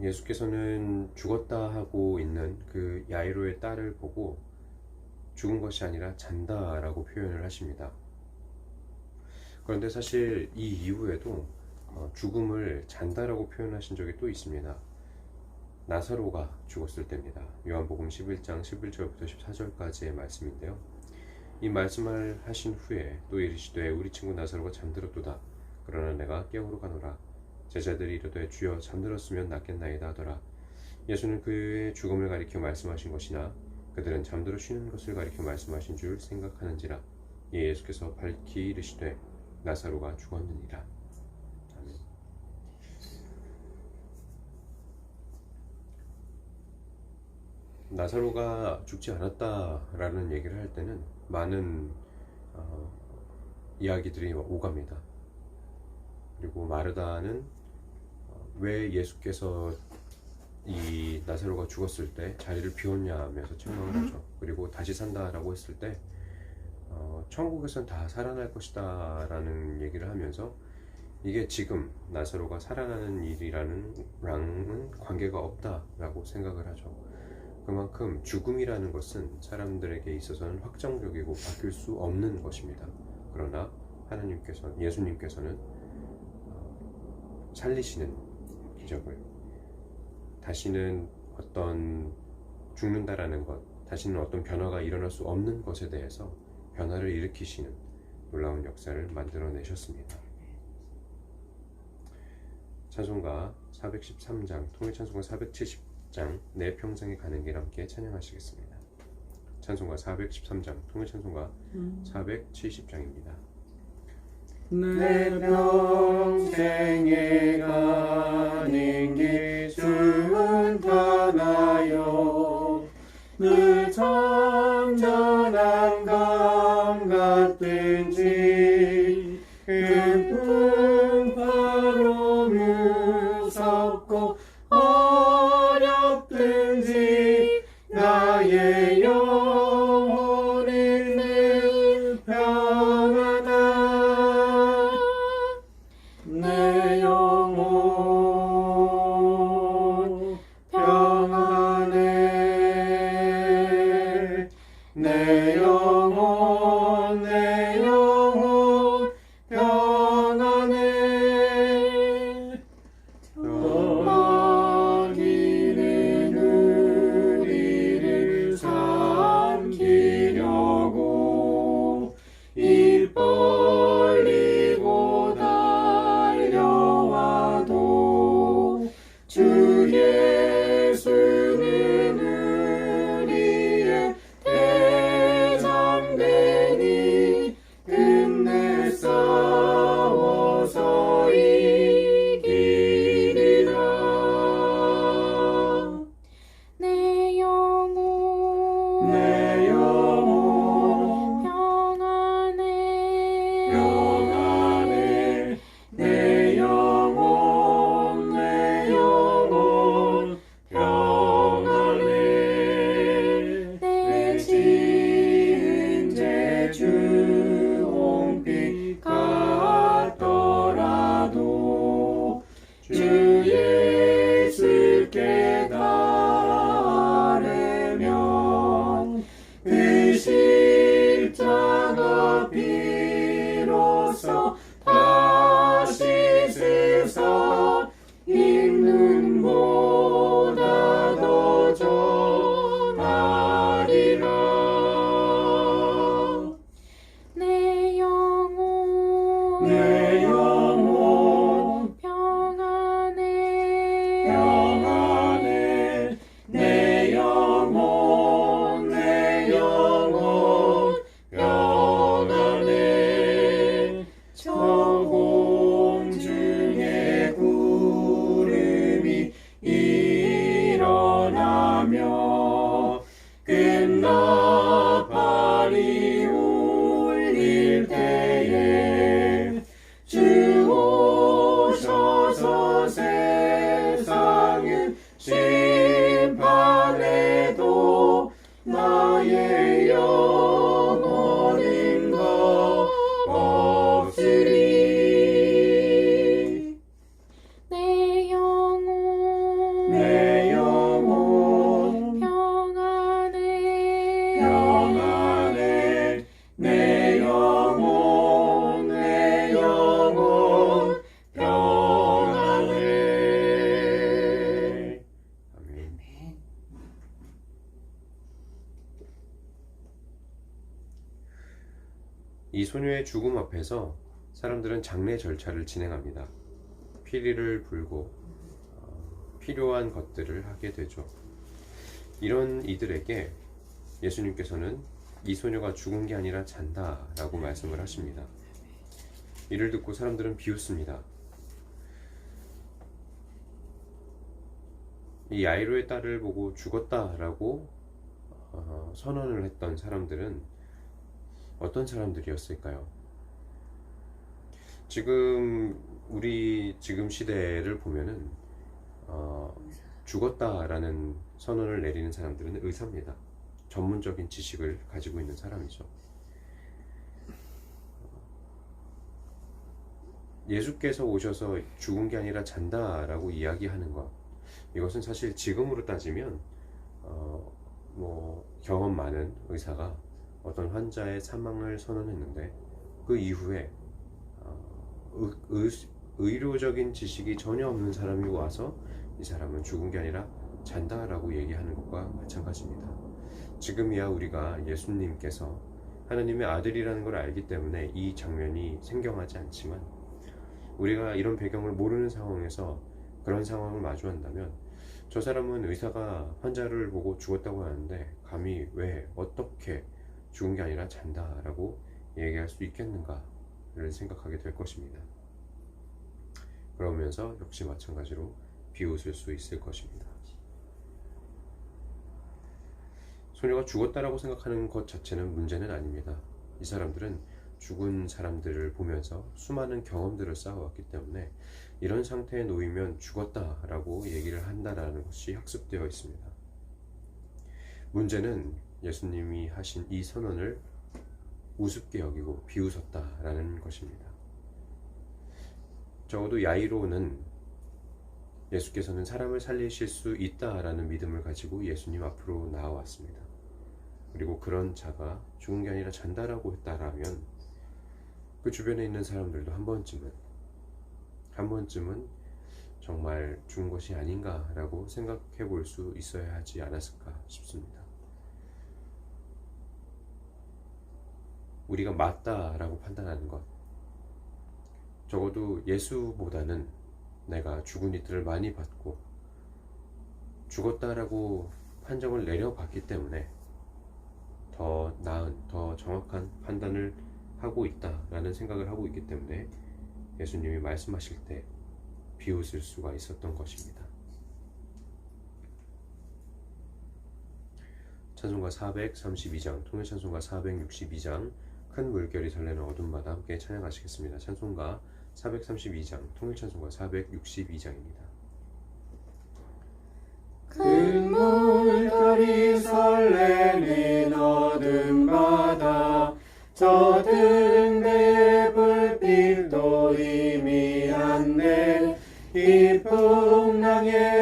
예수께서는 죽었다 하고 있는 그 야이로의 딸을 보고 죽은 것이 아니라 잔다라고 표현을 하십니다. 그런데 사실 이 이후에도 어, 죽음을 잔다라고 표현하신 적이 또 있습니다. 나사로가 죽었을 때입니다. 요한복음 11장 11절부터 14절까지의 말씀인데요. 이 말씀을 하신 후에 또 이르시되 우리 친구 나사로가 잠들었도다. 그러나 내가 깨우러 가노라. 제자들이 이르되 주여 잠들었으면 낫겠나이다 하더라. 예수는 그의 죽음을 가리켜 말씀하신 것이나 그들은 잠들어 쉬는 것을 가리켜 말씀하신 줄 생각하는지라. 이에 예수께서 밝히 이르시되 나사로가 죽었느니라. 나사로가 죽지 않았다라는 얘기를 할 때는 많은 어, 이야기들이 오갑니다. 그리고 마르다는 어, 왜 예수께서 이 나사로가 죽었을 때 자리를 비웠냐 하면서 책망을 하죠. 그리고 다시 산다라고 했을 때 어, 천국에선 다 살아날 것이다 라는 얘기를 하면서 이게 지금 나사로가 살아나는 일이라는 랑은 관계가 없다라고 생각을 하죠. 그만큼 죽음이라는 것은 사람들에게 있어서는 확정적이고 바뀔 수 없는 것입니다. 그러나 하나님께서 예수님께서는 어, 살리시는 기적을 다시는 어떤 죽는다라는 것, 다시는 어떤 변화가 일어날 수 없는 것에 대해서 변화를 일으키시는 놀라운 역사를 만들어내셨습니다. 찬송가 413장, 통일 찬송가 470장, 내 평생에 가는 길 함께 찬양하시겠습니다. 찬송가 413장, 통일 찬송가 470장입니다. 내 평생에 가는 길 순탄하여 늘 영 이 소녀의 죽음 앞에서 사람들은 장례 절차를 진행합니다. 피리를 불고 어, 필요한 것들을 하게 되죠. 이런 이들에게 예수님께서는 이 소녀가 죽은 게 아니라 잔다 라고 말씀을 하십니다. 이를 듣고 사람들은 비웃습니다. 이 야이로의 딸을 보고 죽었다 라고 어, 선언을 했던 사람들은 어떤 사람들이었을까요? 지금 우리 지금 시대를 보면은 어, 죽었다라는 선언을 내리는 사람들은 의사입니다. 전문적인 지식을 가지고 있는 사람이죠. 예수께서 오셔서 죽은 게 아니라 잔다라고 이야기하는 것 이것은 사실 지금으로 따지면 어, 뭐 경험 많은 의사가 어떤 환자의 사망을 선언했는데 그 이후에 어, 의, 의, 의료적인 지식이 전혀 없는 사람이 와서 이 사람은 죽은 게 아니라 잔다라고 얘기하는 것과 마찬가지입니다. 지금이야 우리가 예수님께서 하나님의 아들이라는 걸 알기 때문에 이 장면이 생경하지 않지만 우리가 이런 배경을 모르는 상황에서 그런 상황을 마주한다면 저 사람은 의사가 환자를 보고 죽었다고 하는데 감히 왜 어떻게 죽은 게 아니라 잔다 라고 얘기할 수 있겠는가를 생각하게 될 것입니다. 그러면서 역시 마찬가지로 비웃을 수 있을 것입니다. 소녀가 죽었다라고 생각하는 것 자체는 문제는 아닙니다. 이 사람들은 죽은 사람들을 보면서 수많은 경험들을 쌓아왔기 때문에 이런 상태에 놓이면 죽었다라고 얘기를 한다라는 것이 학습되어 있습니다. 문제는 예수님이 하신 이 선언을 우습게 여기고 비웃었다라는 것입니다. 적어도 야이로는 예수께서는 사람을 살리실 수 있다라는 믿음을 가지고 예수님 앞으로 나아왔습니다. 그리고 그런 자가 죽은 게 아니라 잔다라고 했다라면 그 주변에 있는 사람들도 한 번쯤은 한 번쯤은 정말 죽은 것이 아닌가라고 생각해 볼 수 있어야 하지 않았을까 싶습니다. 우리가 맞다라고 판단하는 것 적어도 예수보다는 내가 죽은 이들을 많이 봤고 죽었다라고 판정을 내려봤기 때문에 더 나은, 더 정확한 판단을 하고 있다라는 생각을 하고 있기 때문에 예수님이 말씀하실 때 비웃을 수가 있었던 것입니다. 찬송가 432장, 통일 찬송가 462장, 큰 물결이 설레는 어둠마다 함께 찬양하시겠습니다. 찬송가 432장, 통일 찬송가 462장입니다. 큰 물결이 설레는 어둠바다 저 등대의 불빛도 희미한데 이 풍랑의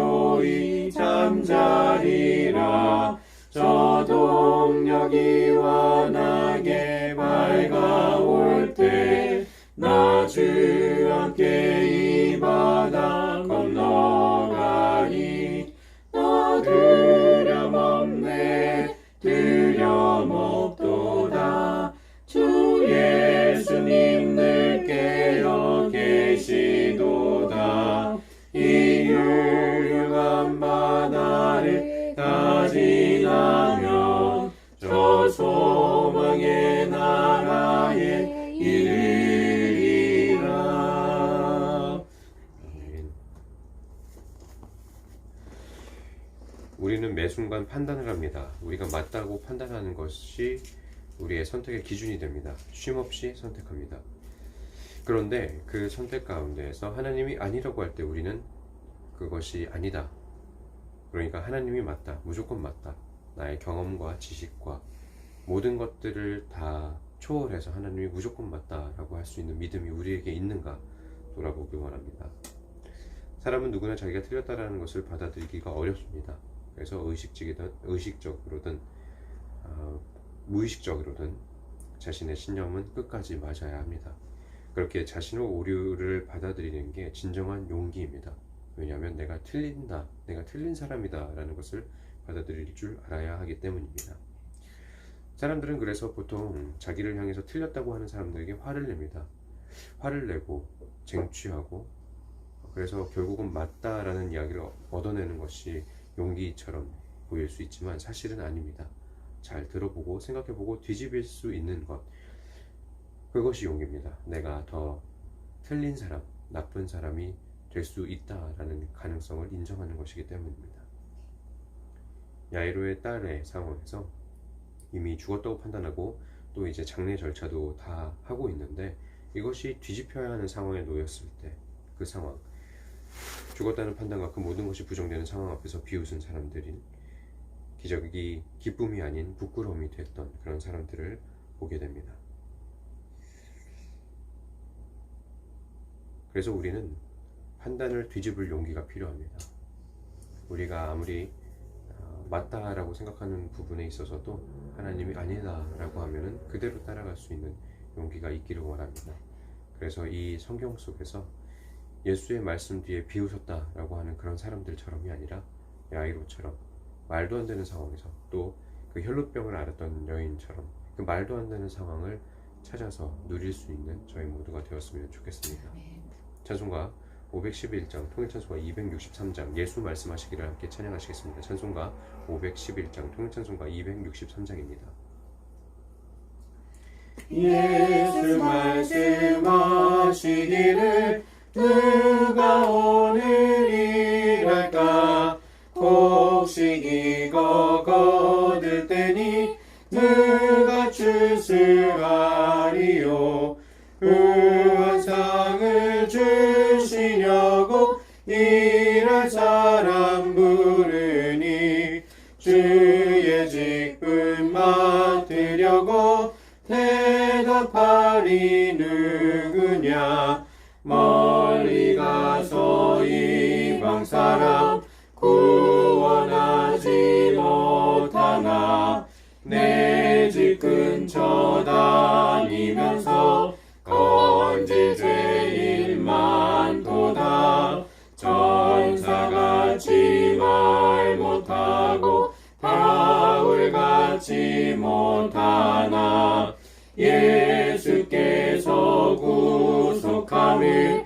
소이 잠자리라. 저 동력이 와 순간 판단을 합니다. 우리가 맞다고 판단하는 것이 우리의 선택의 기준이 됩니다. 쉼없이 선택합니다. 그런데 그 선택 가운데에서 하나님이 아니라고 할 때 우리는 그것이 아니다. 그러니까 하나님이 맞다. 무조건 맞다. 나의 경험과 지식과 모든 것들을 다 초월해서 하나님이 무조건 맞다라고 할 수 있는 믿음이 우리에게 있는가 돌아보기 원합니다. 사람은 누구나 자기가 틀렸다라는 것을 받아들이기가 어렵습니다. 그래서 의식적이든 의식적으로든 어, 무의식적으로든 자신의 신념은 끝까지 맞아야 합니다. 그렇게 자신의 오류를 받아들이는 게 진정한 용기입니다. 왜냐하면 내가 틀린다, 내가 틀린 사람이다 라는 것을 받아들일 줄 알아야 하기 때문입니다. 사람들은 그래서 보통 자기를 향해서 틀렸다고 하는 사람들에게 화를 냅니다. 화를 내고 쟁취하고 그래서 결국은 맞다라는 이야기를 얻어내는 것이 용기처럼 보일 수 있지만 사실은 아닙니다. 잘 들어보고 생각해보고 뒤집일 수 있는 것 그것이 용기입니다. 내가 더 틀린 사람, 나쁜 사람이 될 수 있다라는 가능성을 인정하는 것이기 때문입니다. 야이로의 딸의 상황에서 이미 죽었다고 판단하고 또 이제 장례 절차도 다 하고 있는데 이것이 뒤집혀야 하는 상황에 놓였을 때 그 상황 죽었다는 판단과 그 모든 것이 부정되는 상황 앞에서 비웃은 사람들이 기적이 기쁨이 아닌 부끄러움이 됐던 그런 사람들을 보게 됩니다. 그래서 우리는 판단을 뒤집을 용기가 필요합니다. 우리가 아무리 어, 맞다라고 생각하는 부분에 있어서도 하나님이 아니다라고 하면은 그대로 따라갈 수 있는 용기가 있기를 원합니다. 그래서 이 성경 속에서 예수의 말씀 뒤에 비웃었다라고 하는 그런 사람들처럼이 아니라 야이로처럼 말도 안 되는 상황에서 또 그 혈루병을 앓았던 여인처럼 그 말도 안 되는 상황을 찾아서 누릴 수 있는 저희 모두가 되었으면 좋겠습니다. 찬송가 511장 통일찬송가 263장 예수 말씀하시기를 함께 찬양하시겠습니다. 찬송가 511장 통일찬송가 263장입니다. 예수 말씀하시기를 누가 오늘 일할까? 곡식 이거 거둘 때니 누가 추수하리요? 후한 상을 주시려고 일 못하나. 예수께서 구속함을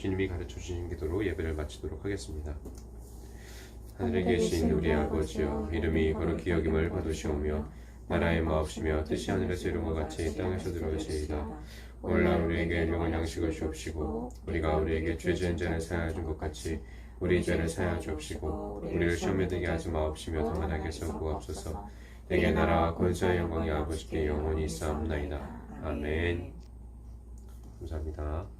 주님이 가르쳐 주신 기도로 예배를 마치도록 하겠습니다. 하늘에 계신 우리 아버지여 이름이 거룩히 여김을 받으시오며 나라의 마옵시며 뜻이 하늘에서 이룬 것 같이 땅에서 들어오시이다. 오늘날 우리에게 일용할 양식을 주옵시고 우리가 우리에게 죄 지은 자를 사하여 준것 같이 우리 죄를 사하여 주옵시고 우리를 시험에 들게 하지 마옵시며 다만 악에서 구하옵소서. 내게 나라와 권세와 영광이 아버지께 영원히 있사옵나이다. 아멘. 감사합니다